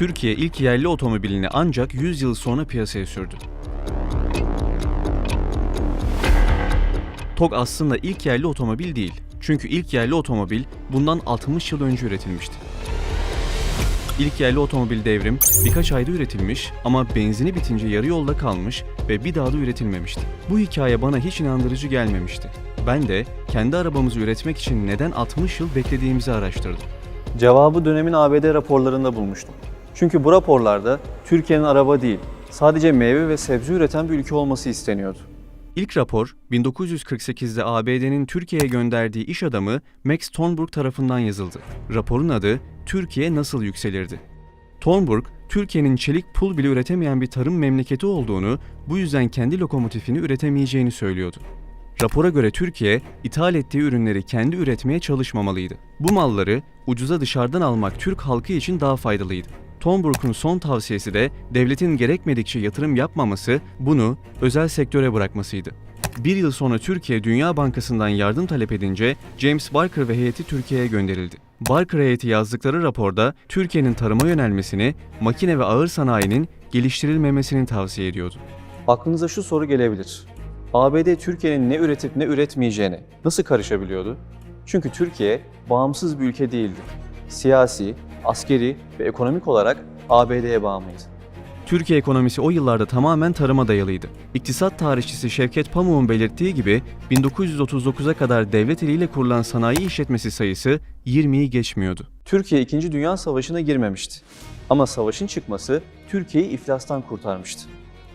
Türkiye ilk yerli otomobilini ancak 100 yıl sonra piyasaya sürdü. TOG aslında ilk yerli otomobil değil. Çünkü ilk yerli otomobil bundan 60 yıl önce üretilmişti. İlk yerli otomobil devrim birkaç ayda üretilmiş ama benzini bitince yarı yolda kalmış ve bir daha da üretilmemişti. Bu hikaye bana hiç inandırıcı gelmemişti. Ben de kendi arabamızı üretmek için neden 60 yıl beklediğimizi araştırdım. Cevabı dönemin ABD raporlarında bulmuştum. Çünkü bu raporlarda Türkiye'nin araba değil, sadece meyve ve sebze üreten bir ülke olması isteniyordu. İlk rapor 1948'de ABD'nin Türkiye'ye gönderdiği iş adamı Max Thornburg tarafından yazıldı. Raporun adı Türkiye nasıl yükselirdi? Thornburg, Türkiye'nin çelik pul bile üretemeyen bir tarım memleketi olduğunu, bu yüzden kendi lokomotifini üretemeyeceğini söylüyordu. Rapora göre Türkiye, ithal ettiği ürünleri kendi üretmeye çalışmamalıydı. Bu malları ucuza dışarıdan almak Türk halkı için daha faydalıydı. Thornburg'un son tavsiyesi de devletin gerekmedikçe yatırım yapmaması, bunu özel sektöre bırakmasıydı. Bir yıl sonra Türkiye Dünya Bankası'ndan yardım talep edince James Barker ve heyeti Türkiye'ye gönderildi. Barker heyeti yazdıkları raporda Türkiye'nin tarıma yönelmesini, makine ve ağır sanayinin geliştirilmemesini tavsiye ediyordu. Aklınıza şu soru gelebilir. ABD Türkiye'nin ne üretip ne üretmeyeceğine nasıl karışabiliyordu? Çünkü Türkiye bağımsız bir ülke değildi. Siyasi, askeri ve ekonomik olarak ABD'ye bağımlıydı. Türkiye ekonomisi o yıllarda tamamen tarıma dayalıydı. İktisat tarihçisi Şevket Pamuk'un belirttiği gibi 1939'a kadar devlet eliyle kurulan sanayi işletmesi sayısı 20'yi geçmiyordu. Türkiye 2. Dünya Savaşı'na girmemişti. Ama savaşın çıkması Türkiye'yi iflastan kurtarmıştı.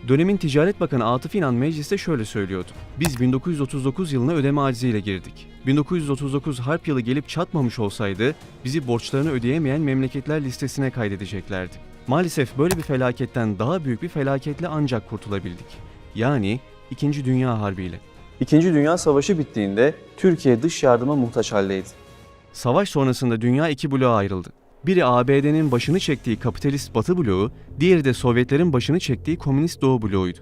Dönemin Ticaret Bakanı Atıf İnan mecliste şöyle söylüyordu. Biz 1939 yılına ödeme aciziyle girdik. 1939 harp yılı gelip çatmamış olsaydı bizi borçlarını ödeyemeyen memleketler listesine kaydedeceklerdi. Maalesef böyle bir felaketten daha büyük bir felaketle ancak kurtulabildik. Yani 2. Dünya Harbi ile. İkinci Dünya Savaşı bittiğinde Türkiye dış yardıma muhtaç haldeydi. Savaş sonrasında dünya iki bloğa ayrıldı. Biri ABD'nin başını çektiği kapitalist Batı bloğu, diğeri de Sovyetlerin başını çektiği komünist Doğu bloğuydu.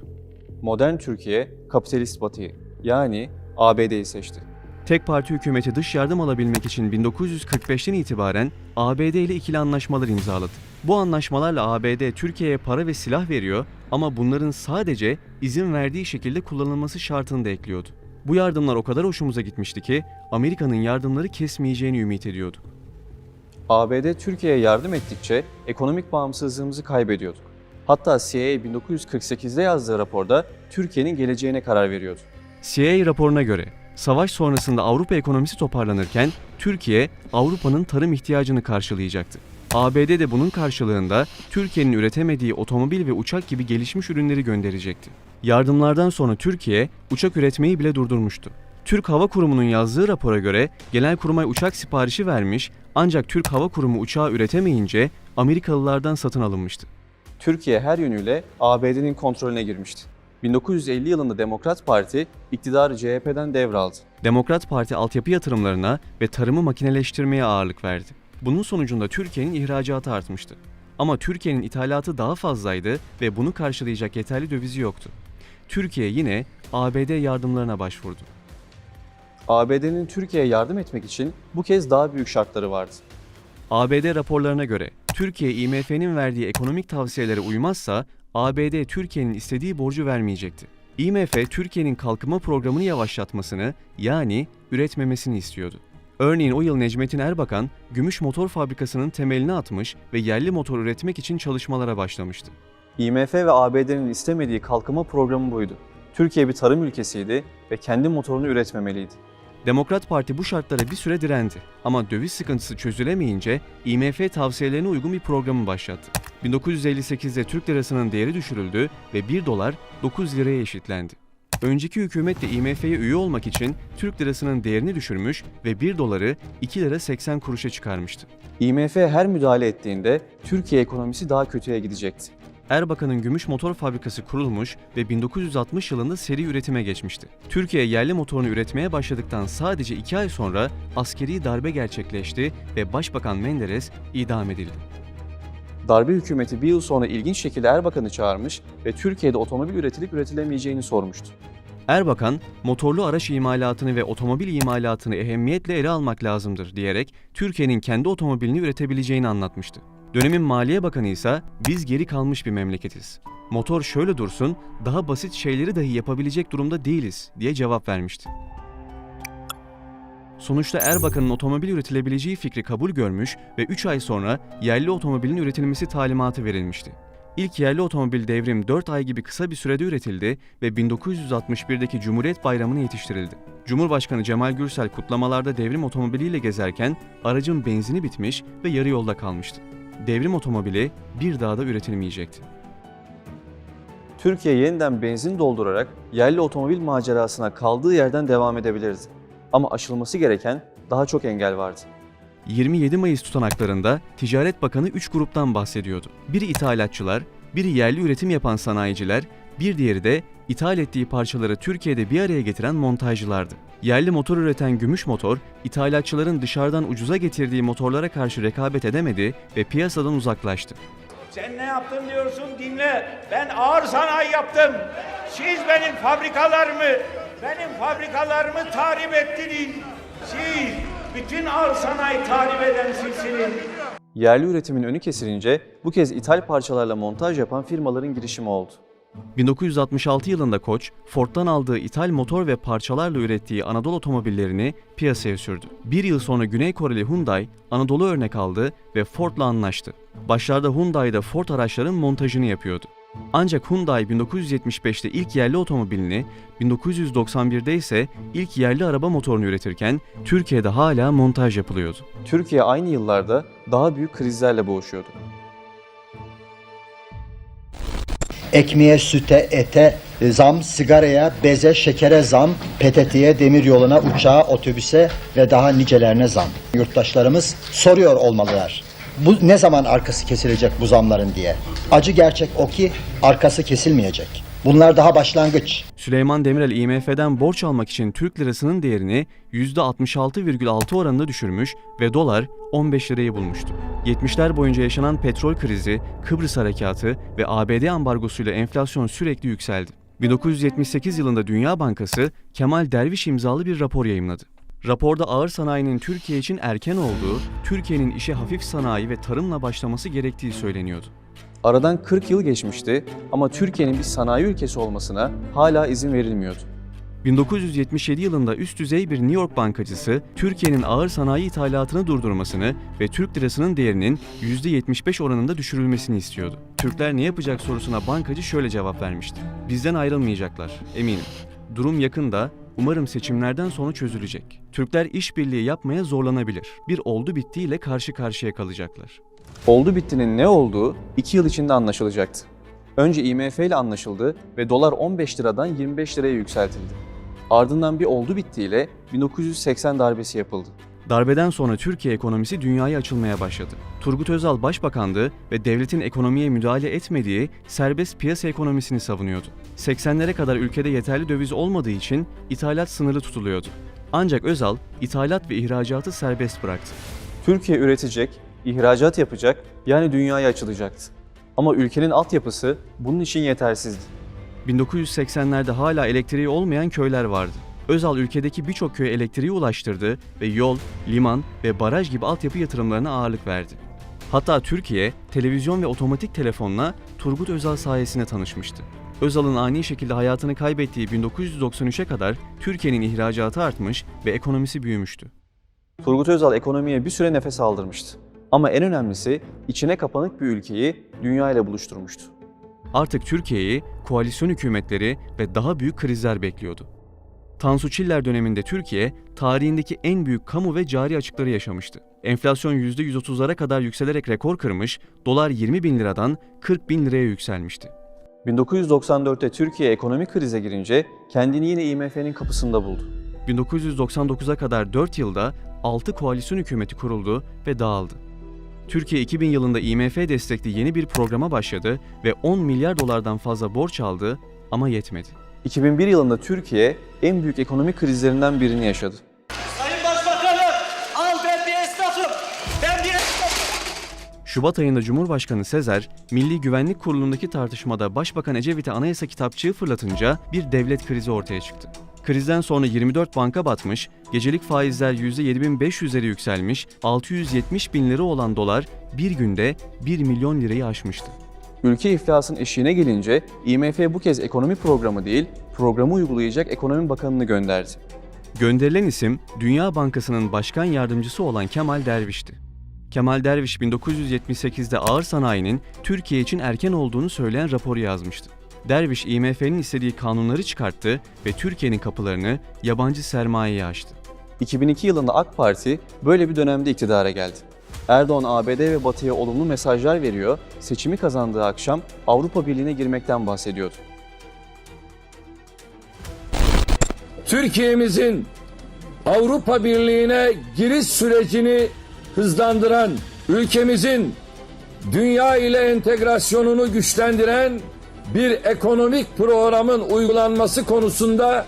Modern Türkiye kapitalist batıyı yani ABD'yi seçti. Tek parti hükümeti dış yardım alabilmek için 1945'ten itibaren ABD ile ikili anlaşmalar imzaladı. Bu anlaşmalarla ABD Türkiye'ye para ve silah veriyor ama bunların sadece izin verdiği şekilde kullanılması şartını da ekliyordu. Bu yardımlar o kadar hoşumuza gitmişti ki Amerika'nın yardımları kesmeyeceğini ümit ediyorduk. ABD Türkiye'ye yardım ettikçe ekonomik bağımsızlığımızı kaybediyorduk. Hatta CIA 1948'de yazdığı raporda Türkiye'nin geleceğine karar veriyordu. CIA raporuna göre savaş sonrasında Avrupa ekonomisi toparlanırken Türkiye Avrupa'nın tarım ihtiyacını karşılayacaktı. ABD de bunun karşılığında Türkiye'nin üretemediği otomobil ve uçak gibi gelişmiş ürünleri gönderecekti. Yardımlardan sonra Türkiye uçak üretmeyi bile durdurmuştu. Türk Hava Kurumu'nun yazdığı rapora göre Genelkurmay uçak siparişi vermiş ancak Türk Hava Kurumu uçağı üretemeyince Amerikalılardan satın alınmıştı. Türkiye her yönüyle ABD'nin kontrolüne girmişti. 1950 yılında Demokrat Parti iktidarı CHP'den devraldı. Demokrat Parti altyapı yatırımlarına ve tarımı makineleştirmeye ağırlık verdi. Bunun sonucunda Türkiye'nin ihracatı artmıştı. Ama Türkiye'nin ithalatı daha fazlaydı ve bunu karşılayacak yeterli dövizi yoktu. Türkiye yine ABD yardımlarına başvurdu. ABD'nin Türkiye'ye yardım etmek için bu kez daha büyük şartları vardı. ABD raporlarına göre Türkiye IMF'nin verdiği ekonomik tavsiyelere uymazsa ABD Türkiye'nin istediği borcu vermeyecekti. IMF Türkiye'nin kalkınma programını yavaşlatmasını yani üretmemesini istiyordu. Örneğin o yıl Necmettin Erbakan, gümüş motor fabrikasının temelini atmış ve yerli motor üretmek için çalışmalara başlamıştı. IMF ve ABD'nin istemediği kalkınma programı buydu. Türkiye bir tarım ülkesiydi ve kendi motorunu üretmemeliydi. Demokrat Parti bu şartlara bir süre direndi ama döviz sıkıntısı çözülemeyince IMF tavsiyelerine uygun bir programı başlattı. 1958'de Türk lirasının değeri düşürüldü ve 1 dolar 9 liraya eşitlendi. Önceki hükümet de IMF'ye üye olmak için Türk lirasının değerini düşürmüş ve 1 doları 2 lira 80 kuruşa çıkarmıştı. IMF her müdahale ettiğinde Türkiye ekonomisi daha kötüye gidecekti. Erbakan'ın gümüş motor fabrikası kurulmuş ve 1960 yılında seri üretime geçmişti. Türkiye yerli motorunu üretmeye başladıktan sadece 2 ay sonra askeri darbe gerçekleşti ve Başbakan Menderes idam edildi. Darbe hükümeti bir yıl sonra ilginç şekilde Erbakan'ı çağırmış ve Türkiye'de otomobil üretilip üretilemeyeceğini sormuştu. Erbakan, motorlu araç imalatını ve otomobil imalatını ehemmiyetle ele almak lazımdır diyerek Türkiye'nin kendi otomobilini üretebileceğini anlatmıştı. Dönemin Maliye Bakanı ise biz geri kalmış bir memleketiz. Motor şöyle dursun, daha basit şeyleri dahi yapabilecek durumda değiliz diye cevap vermişti. Sonuçta Erbakan'ın otomobil üretilebileceği fikri kabul görmüş ve 3 ay sonra yerli otomobilin üretilmesi talimatı verilmişti. İlk yerli otomobil devrim 4 ay gibi kısa bir sürede üretildi ve 1961'deki Cumhuriyet Bayramı'na yetiştirildi. Cumhurbaşkanı Cemal Gürsel kutlamalarda devrim otomobiliyle gezerken aracın benzini bitmiş ve yarı yolda kalmıştı. Devrim otomobili bir daha da üretilmeyecekti. Türkiye yeniden benzin doldurarak yerli otomobil macerasına kaldığı yerden devam edebilirdi. Ama aşılması gereken daha çok engel vardı. 27 Mayıs tutanaklarında Ticaret Bakanı 3 gruptan bahsediyordu. Biri ithalatçılar, biri yerli üretim yapan sanayiciler, bir diğeri de ithal ettiği parçaları Türkiye'de bir araya getiren montajcılardı. Yerli motor üreten Gümüş Motor, ithalatçıların dışarıdan ucuza getirdiği motorlara karşı rekabet edemedi ve piyasadan uzaklaştı. Sen ne yaptın diyorsun dinle. Ben ağır sanayi yaptım. Siz benim fabrikalarımı, benim fabrikalarımı tahrip ettiniz. Siz bütün ağır sanayi tahrip eden sizsiniz. Yerli üretimin önü kesilince bu kez ithal parçalarla montaj yapan firmaların girişimi oldu. 1966 yılında Koç, Ford'dan aldığı ithal motor ve parçalarla ürettiği Anadolu otomobillerini piyasaya sürdü. Bir yıl sonra Güney Koreli Hyundai, Anadolu örnek aldı ve Ford'la anlaştı. Başlarda Hyundai'de Ford araçların montajını yapıyordu. Ancak Hyundai 1975'te ilk yerli otomobilini, 1991'de ise ilk yerli araba motorunu üretirken Türkiye'de hala montaj yapılıyordu. Türkiye aynı yıllarda daha büyük krizlerle boğuşuyordu. Ekmeğe, süte, ete zam, sigaraya, beze, şekere zam, PTT'ye, demiryoluna, uçağa, otobüse ve daha nicelerine zam. Yurttaşlarımız soruyor olmalılar. Bu ne zaman arkası kesilecek bu zamların diye. Acı gerçek o ki arkası kesilmeyecek. Bunlar daha başlangıç. Süleyman Demirel IMF'den borç almak için Türk lirasının değerini %66,6 oranında düşürmüş ve dolar 15 lirayı bulmuştu. 70'ler boyunca yaşanan petrol krizi, Kıbrıs harekatı ve ABD ambargosuyla enflasyon sürekli yükseldi. 1978 yılında Dünya Bankası Kemal Derviş imzalı bir rapor yayımladı. Raporda ağır sanayinin Türkiye için erken olduğu, Türkiye'nin işe hafif sanayi ve tarımla başlaması gerektiği söyleniyordu. Aradan 40 yıl geçmişti ama Türkiye'nin bir sanayi ülkesi olmasına hala izin verilmiyordu. 1977 yılında üst düzey bir New York bankacısı Türkiye'nin ağır sanayi ithalatını durdurmasını ve Türk lirasının değerinin %75 oranında düşürülmesini istiyordu. Türkler ne yapacak sorusuna bankacı şöyle cevap vermişti. Bizden ayrılmayacaklar, eminim. Durum yakında, umarım seçimlerden sonra çözülecek. Türkler işbirliği yapmaya zorlanabilir. Bir oldu bittiyle karşı karşıya kalacaklar. Oldu bittinin ne olduğu 2 yıl içinde anlaşılacaktı. Önce IMF ile anlaşıldı ve dolar 15 liradan 25 liraya yükseltildi. Ardından bir oldu bittiyle 1980 darbesi yapıldı. Darbeden sonra Türkiye ekonomisi dünyaya açılmaya başladı. Turgut Özal başbakandı ve devletin ekonomiye müdahale etmediği serbest piyasa ekonomisini savunuyordu. 80'lere kadar ülkede yeterli döviz olmadığı için ithalat sınırlı tutuluyordu. Ancak Özal ithalat ve ihracatı serbest bıraktı. Türkiye üretecek, ihracat yapacak, yani dünyaya açılacaktı. Ama ülkenin altyapısı bunun için yetersizdi. 1980'lerde hala elektriği olmayan köyler vardı. Özal ülkedeki birçok köye elektriği ulaştırdı ve yol, liman ve baraj gibi altyapı yatırımlarına ağırlık verdi. Hatta Türkiye, televizyon ve otomatik telefonla Turgut Özal sayesinde tanışmıştı. Özal'ın ani şekilde hayatını kaybettiği 1993'e kadar Türkiye'nin ihracatı artmış ve ekonomisi büyümüştü. Turgut Özal ekonomiye bir süre nefes aldırmıştı. Ama en önemlisi içine kapanık bir ülkeyi dünya ile buluşturmuştu. Artık Türkiye'yi koalisyon hükümetleri ve daha büyük krizler bekliyordu. Tansu Çiller döneminde Türkiye, tarihindeki en büyük kamu ve cari açıkları yaşamıştı. Enflasyon %130'lara kadar yükselerek rekor kırmış, dolar 20 bin liradan 40 bin liraya yükselmişti. 1994'te Türkiye ekonomik krize girince kendini yine IMF'nin kapısında buldu. 1999'a kadar 4 yılda 6 koalisyon hükümeti kuruldu ve dağıldı. Türkiye 2000 yılında IMF destekli yeni bir programa başladı ve 10 milyar dolardan fazla borç aldı ama yetmedi. 2001 yılında Türkiye en büyük ekonomik krizlerinden birini yaşadı. Şubat ayında Cumhurbaşkanı Sezer, Milli Güvenlik Kurulu'ndaki tartışmada Başbakan Ecevit'e anayasa kitapçığı fırlatınca bir devlet krizi ortaya çıktı. Krizden sonra 24 banka batmış, gecelik faizler %7500'lere yükselmiş, 670 bin lira olan dolar bir günde 1 milyon lirayı aşmıştı. Ülke iflasın eşiğine gelince IMF bu kez ekonomi programı değil, programı uygulayacak ekonomi bakanını gönderdi. Gönderilen isim Dünya Bankası'nın başkan yardımcısı olan Kemal Derviş'ti. Kemal Derviş 1978'de ağır sanayinin Türkiye için erken olduğunu söyleyen raporu yazmıştı. Derviş IMF'nin istediği kanunları çıkarttı ve Türkiye'nin kapılarını yabancı sermayeye açtı. 2002 yılında AK Parti böyle bir dönemde iktidara geldi. Erdoğan ABD ve Batı'ya olumlu mesajlar veriyor, seçimi kazandığı akşam Avrupa Birliği'ne girmekten bahsediyordu. Türkiye'mizin Avrupa Birliği'ne giriş sürecini hızlandıran, ülkemizin dünya ile entegrasyonunu güçlendiren bir ekonomik programın uygulanması konusunda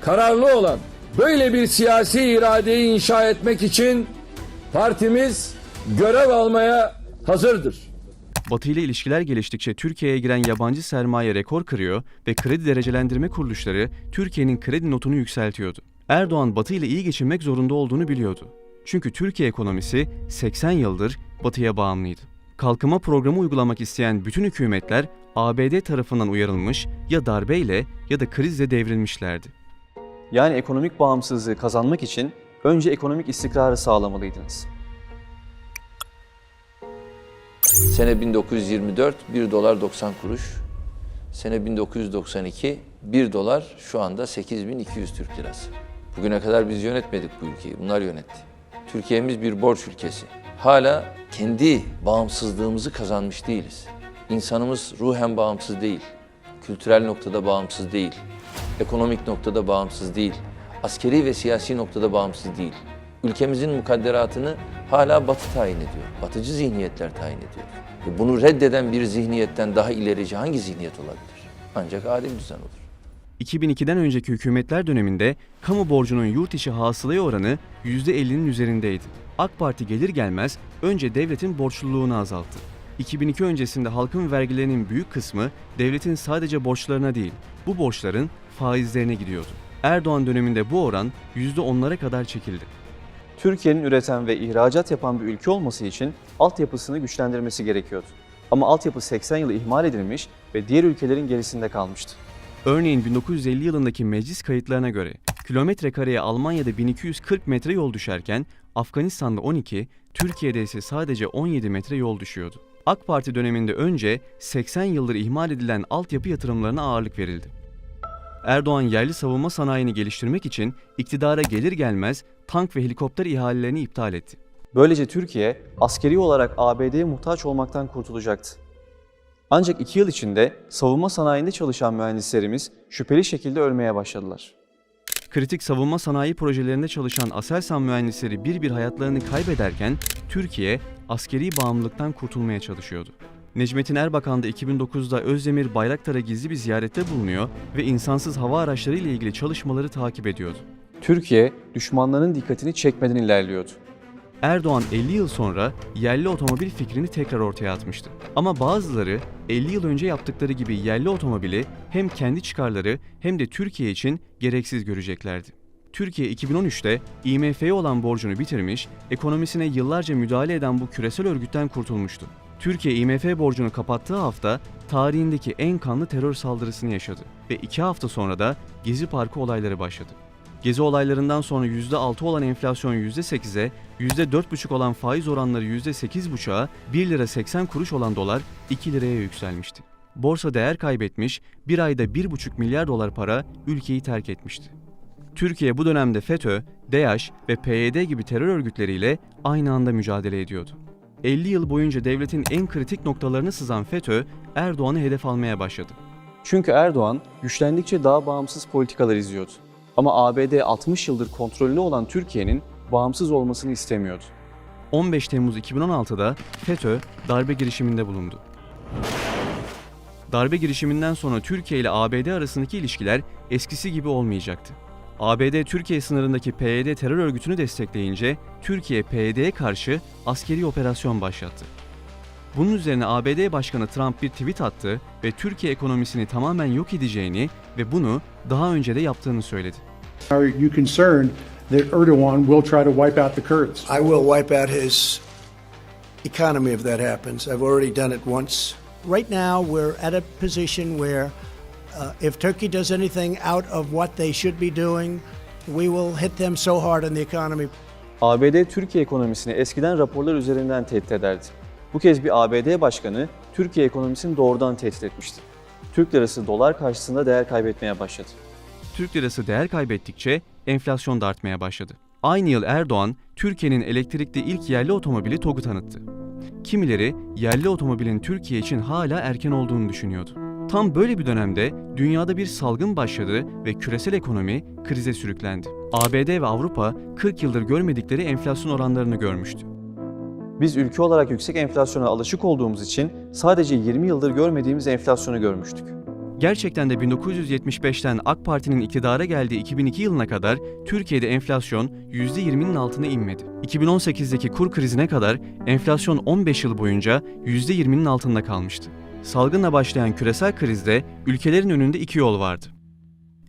kararlı olan böyle bir siyasi iradeyi inşa etmek için partimiz görev almaya hazırdır. Batı ile ilişkiler geliştikçe Türkiye'ye giren yabancı sermaye rekor kırıyor ve kredi derecelendirme kuruluşları Türkiye'nin kredi notunu yükseltiyordu. Erdoğan Batı ile iyi geçinmek zorunda olduğunu biliyordu. Çünkü Türkiye ekonomisi 80 yıldır Batı'ya bağımlıydı. Kalkınma programı uygulamak isteyen bütün hükümetler ABD tarafından uyarılmış ya darbeyle ya da krizle devrilmişlerdi. Yani ekonomik bağımsızlığı kazanmak için önce ekonomik istikrarı sağlamalıydınız. Sene 1924 1 dolar 90 kuruş. Sene 1992 1 dolar şu anda 8200 Türk lirası. Bugüne kadar biz yönetmedik bu ülkeyi. Bunlar yönetti. Türkiye'miz bir borç ülkesi. Hala kendi bağımsızlığımızı kazanmış değiliz. İnsanımız ruhen bağımsız değil. Kültürel noktada bağımsız değil. Ekonomik noktada bağımsız değil. Askeri ve siyasi noktada bağımsız değil. Ülkemizin mukadderatını hala Batı tayin ediyor. Batıcı zihniyetler tayin ediyor. Bunu reddeden bir zihniyetten daha ilerici hangi zihniyet olabilir? Ancak adil düzen olur. 2002'den önceki hükümetler döneminde kamu borcunun yurt içi hasılaya oranı %50'nin üzerindeydi. AK Parti gelir gelmez önce devletin borçluluğunu azalttı. 2002 öncesinde halkın vergilerinin büyük kısmı devletin sadece borçlarına değil, bu borçların faizlerine gidiyordu. Erdoğan döneminde bu oran %10'lara kadar çekildi. Türkiye'nin üreten ve ihracat yapan bir ülke olması için altyapısını güçlendirmesi gerekiyordu. Ama altyapı 80 yıl ihmal edilmiş ve diğer ülkelerin gerisinde kalmıştı. Örneğin 1950 yılındaki meclis kayıtlarına göre kilometre kareye Almanya'da 1240 metre yol düşerken Afganistan'da 12, Türkiye'de ise sadece 17 metre yol düşüyordu. AK Parti döneminde önce 80 yıldır ihmal edilen altyapı yatırımlarına ağırlık verildi. Erdoğan yerli savunma sanayini geliştirmek için iktidara gelir gelmez tank ve helikopter ihalelerini iptal etti. Böylece Türkiye askeri olarak ABD'ye muhtaç olmaktan kurtulacaktı. Ancak iki yıl içinde savunma sanayinde çalışan mühendislerimiz şüpheli şekilde ölmeye başladılar. Kritik savunma sanayi projelerinde çalışan Aselsan mühendisleri bir bir hayatlarını kaybederken Türkiye askeri bağımlılıktan kurtulmaya çalışıyordu. Necmettin Erbakan da 2009'da Özdemir Bayraktar'a gizli bir ziyarette bulunuyor ve insansız hava araçları ile ilgili çalışmaları takip ediyordu. Türkiye düşmanların dikkatini çekmeden ilerliyordu. Erdoğan 50 yıl sonra yerli otomobil fikrini tekrar ortaya atmıştı. Ama bazıları 50 yıl önce yaptıkları gibi yerli otomobili hem kendi çıkarları hem de Türkiye için gereksiz göreceklerdi. Türkiye 2013'te IMF'ye olan borcunu bitirmiş, ekonomisine yıllarca müdahale eden bu küresel örgütten kurtulmuştu. Türkiye IMF borcunu kapattığı hafta tarihindeki en kanlı terör saldırısını yaşadı ve iki hafta sonra da Gezi Parkı olayları başladı. Gezi olaylarından sonra %6 olan enflasyon %8'e, %4,5 olan faiz oranları %8,5'a, 1 lira 80 kuruş olan dolar 2 liraya yükselmişti. Borsa değer kaybetmiş, bir ayda 1,5 milyar dolar para ülkeyi terk etmişti. Türkiye bu dönemde FETÖ, DEAŞ ve PYD gibi terör örgütleriyle aynı anda mücadele ediyordu. 50 yıl boyunca devletin en kritik noktalarını sızan FETÖ, Erdoğan'ı hedef almaya başladı. Çünkü Erdoğan güçlendikçe daha bağımsız politikalar izliyordu. Ama ABD 60 yıldır kontrolünde olan Türkiye'nin bağımsız olmasını istemiyordu. 15 Temmuz 2016'da FETÖ darbe girişiminde bulundu. Darbe girişiminden sonra Türkiye ile ABD arasındaki ilişkiler eskisi gibi olmayacaktı. ABD Türkiye sınırındaki PYD terör örgütünü destekleyince Türkiye PYD'ye karşı askeri operasyon başlattı. Bunun üzerine ABD Başkanı Trump bir tweet attı ve Türkiye ekonomisini tamamen yok edeceğini ve bunu daha önce de yaptığını söyledi. Are you concerned that Erdogan will try to wipe out the Kurds? I will wipe out his economy if that happens. I've already done it once. Right now, we're at a position where uh, if Turkey does anything out of what they should be doing, we will hit them so hard on the economy. ABD Türkiye ekonomisini eskiden raporlar üzerinden tehdit ederdi. Bu kez bir ABD başkanı Türkiye ekonomisini doğrudan tehdit etmişti. Türk lirası dolar karşısında değer kaybetmeye başladı. Türk lirası değer kaybettikçe enflasyon da artmaya başladı. Aynı yıl Erdoğan, Türkiye'nin elektrikli ilk yerli otomobili TOG'u tanıttı. Kimileri yerli otomobilin Türkiye için hala erken olduğunu düşünüyordu. Tam böyle bir dönemde dünyada bir salgın başladı ve küresel ekonomi krize sürüklendi. ABD ve Avrupa 40 yıldır görmedikleri enflasyon oranlarını görmüştü. Biz ülke olarak yüksek enflasyona alışık olduğumuz için sadece 20 yıldır görmediğimiz enflasyonu görmüştük. Gerçekten de 1975'ten AK Parti'nin iktidara geldiği 2002 yılına kadar Türkiye'de enflasyon %20'nin altına inmedi. 2018'deki kur krizine kadar enflasyon 15 yıl boyunca %20'nin altında kalmıştı. Salgınla başlayan küresel krizde ülkelerin önünde iki yol vardı.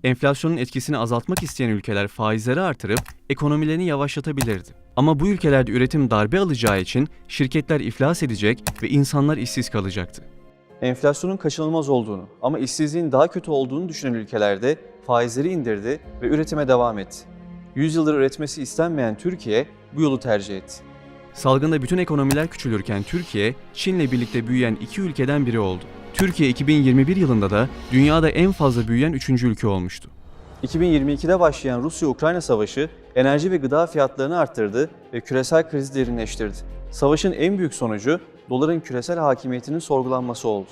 Enflasyonun etkisini azaltmak isteyen ülkeler faizleri artırıp ekonomilerini yavaşlatabilirdi. Ama bu ülkelerde üretim darbe alacağı için şirketler iflas edecek ve insanlar işsiz kalacaktı. Enflasyonun kaçınılmaz olduğunu ama işsizliğin daha kötü olduğunu düşünen ülkelerde faizleri indirdi ve üretime devam etti. 100 yıldır üretmesi istenmeyen Türkiye bu yolu tercih etti. Salgında bütün ekonomiler küçülürken Türkiye, Çin'le birlikte büyüyen iki ülkeden biri oldu. Türkiye 2021 yılında da dünyada en fazla büyüyen üçüncü ülke olmuştu. 2022'de başlayan Rusya-Ukrayna savaşı enerji ve gıda fiyatlarını arttırdı ve küresel krizi derinleştirdi. Savaşın en büyük sonucu doların küresel hakimiyetinin sorgulanması oldu.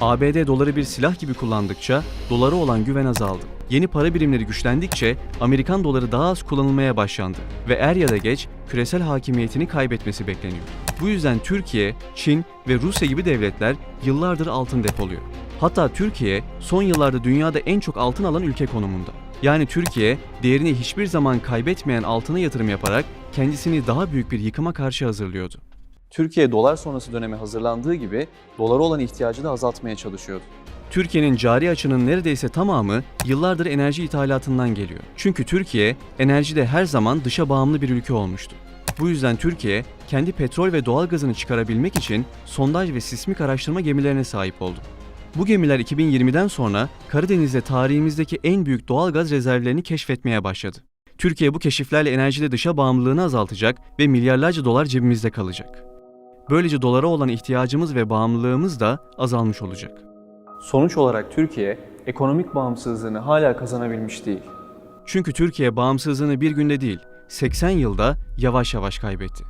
ABD doları bir silah gibi kullandıkça dolara olan güven azaldı. Yeni para birimleri güçlendikçe Amerikan doları daha az kullanılmaya başlandı ve er ya da geç küresel hakimiyetini kaybetmesi bekleniyor. Bu yüzden Türkiye, Çin ve Rusya gibi devletler yıllardır altın depoluyor. Hatta Türkiye son yıllarda dünyada en çok altın alan ülke konumunda. Yani Türkiye değerini hiçbir zaman kaybetmeyen altına yatırım yaparak kendisini daha büyük bir yıkıma karşı hazırlıyordu. Türkiye dolar sonrası döneme hazırlandığı gibi dolara olan ihtiyacı da azaltmaya çalışıyordu. Türkiye'nin cari açının neredeyse tamamı yıllardır enerji ithalatından geliyor. Çünkü Türkiye enerjide her zaman dışa bağımlı bir ülke olmuştu. Bu yüzden Türkiye kendi petrol ve doğal gazını çıkarabilmek için sondaj ve sismik araştırma gemilerine sahip oldu. Bu gemiler 2020'den sonra Karadeniz'de tarihimizdeki en büyük doğal gaz rezervlerini keşfetmeye başladı. Türkiye bu keşiflerle enerjide dışa bağımlılığını azaltacak ve milyarlarca dolar cebimizde kalacak. Böylece dolara olan ihtiyacımız ve bağımlılığımız da azalmış olacak. Sonuç olarak Türkiye ekonomik bağımsızlığını hala kazanabilmiş değil. Çünkü Türkiye bağımsızlığını bir günde değil, 80 yılda yavaş yavaş kaybetti.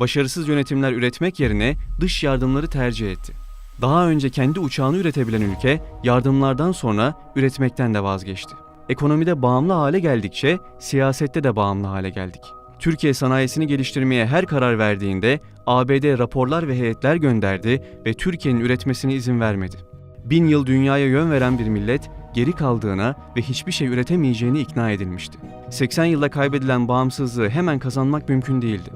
Başarısız yönetimler üretmek yerine dış yardımları tercih etti. Daha önce kendi uçağını üretebilen ülke yardımlardan sonra üretmekten de vazgeçti. Ekonomide bağımlı hale geldikçe siyasette de bağımlı hale geldik. Türkiye sanayisini geliştirmeye her karar verdiğinde ABD raporlar ve heyetler gönderdi ve Türkiye'nin üretmesine izin vermedi. Bin yıl dünyaya yön veren bir millet geri kaldığına ve hiçbir şey üretemeyeceğini ikna edilmişti. 80 yılda kaybedilen bağımsızlığı hemen kazanmak mümkün değildi.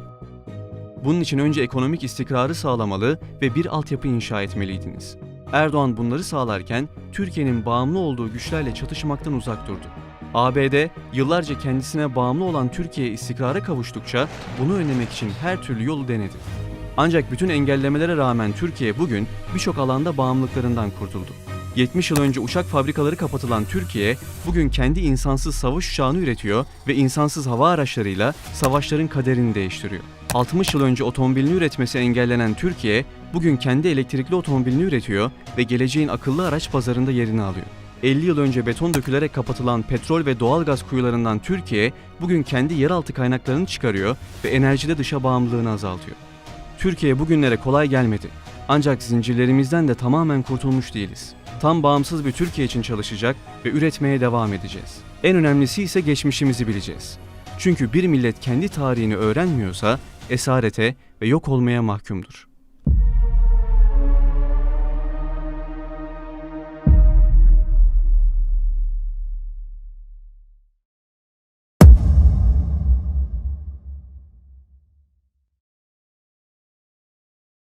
Bunun için önce ekonomik istikrarı sağlamalı ve bir altyapı inşa etmeliydiniz. Erdoğan bunları sağlarken Türkiye'nin bağımlı olduğu güçlerle çatışmaktan uzak durdu. ABD yıllarca kendisine bağımlı olan Türkiye istikrara kavuştukça bunu önlemek için her türlü yolu denedi. Ancak bütün engellemelere rağmen Türkiye bugün birçok alanda bağımlılıklarından kurtuldu. 70 yıl önce uçak fabrikaları kapatılan Türkiye, bugün kendi insansız savaş uçağını üretiyor ve insansız hava araçlarıyla savaşların kaderini değiştiriyor. 60 yıl önce otomobilini üretmesi engellenen Türkiye, bugün kendi elektrikli otomobilini üretiyor ve geleceğin akıllı araç pazarında yerini alıyor. 50 yıl önce beton dökülerek kapatılan petrol ve doğalgaz kuyularından Türkiye, bugün kendi yeraltı kaynaklarını çıkarıyor ve enerjide dışa bağımlılığını azaltıyor. Türkiye bugünlere kolay gelmedi. Ancak zincirlerimizden de tamamen kurtulmuş değiliz. Tam bağımsız bir Türkiye için çalışacak ve üretmeye devam edeceğiz. En önemlisi ise geçmişimizi bileceğiz. Çünkü bir millet kendi tarihini öğrenmiyorsa esarete ve yok olmaya mahkumdur.